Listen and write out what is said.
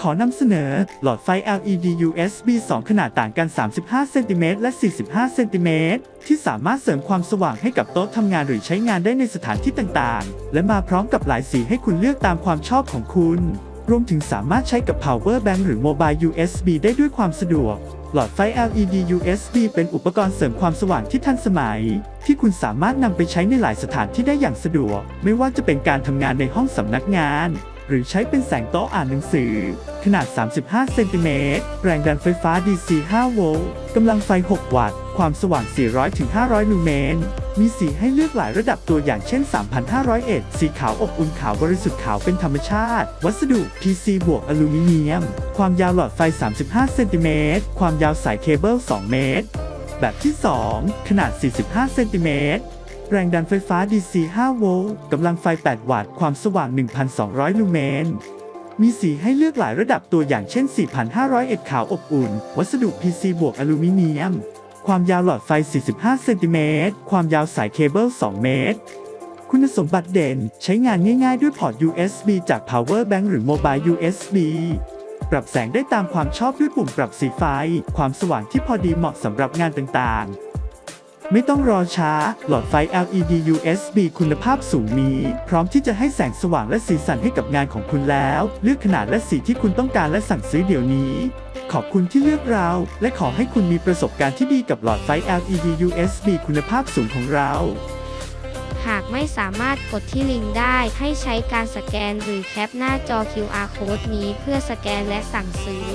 ขอนำเสนอ หลอดไฟ LED USB 2 ขนาดต่างกัน 35 เซนติเมตรและ 45 เซนติเมตรที่สามารถเสริมความสว่างให้กับโต๊ะทำงานหรือใช้งานได้ในสถานที่ต่างๆ และมาพร้อมกับหลายสีให้คุณเลือกตามความชอบของคุณรวมถึงสามารถใช้กับ power bank หรือ mobile USB ได้ด้วยความสะดวก หลอดไฟ LED USB เป็นอุปกรณ์เสริมความสว่างที่ทันสมัย ที่คุณสามารถนำไปใช้ในหลายสถานที่ได้อย่างสะดวก ไม่ว่าจะเป็นการทำงานในห้องสำนักงาน หรือใช้เป็นแสงโต๊ะอ่านหนังสือ ขนาด 35 เซนติเมตร แรงดันไฟฟ้า DC 5 โวลต์ กำลังไฟ 6 วัตต์ ความสว่าง 400ถึง500 ลูเมน มีสีให้เลือกหลายระดับตัวอย่างเช่น 3,500เอ็ดสีขาวอบอุ่นขาวบริสุทธิ์ขาวเป็นธรรมชาติ วัสดุ PC บวกอลูมิเนียม ความยาวหลอดไฟ 35 เซนติเมตร ความยาวสายเคเบิล 2 เมตร แบบที่ 2 ขนาด 45 เซนติเมตร แรงดันไฟฟ้า DC 5 โวลต์ กำลังไฟ 8 วัตต์ ความสว่าง 1,200 ลูเมน มีสีให้เลือกหลายระดับตัวอย่างเช่น 4,500เอ็ดขาวอบอุ่น วัสดุ PC บวกอลูมิเนียม ความยาวหลอดไฟ 45 เซนติเมตร ความยาวสายเคเบิล 2 เมตร คุณสมบัติเด่น ใช้งานง่ายๆ ด้วยพอร์ต USB จาก power bank หรือ mobile USB ปรับแสงได้ตามความชอบด้วยปุ่มปรับสีไฟ ความสว่างที่พอดีเหมาะสำหรับงานต่างๆ ไม่ต้องรอช้า หลอดไฟ LED USB คุณภาพสูงนี้พร้อมที่จะให้แสงสว่างและสีสันให้กับงานของคุณแล้ว เลือกขนาดและสีที่คุณต้องการและสั่งซื้อเดี๋ยวนี้ ขอบคุณที่เลือกเรา และขอให้คุณมีประสบการณ์ที่ดีกับหลอดไฟ LED USB คุณภาพสูงของเรา หากไม่สามารถกดที่ลิงก์ได้ให้ใช้การสแกนหรือแคปหน้าจอ QR code นี้เพื่อสแกนและสั่งซื้อ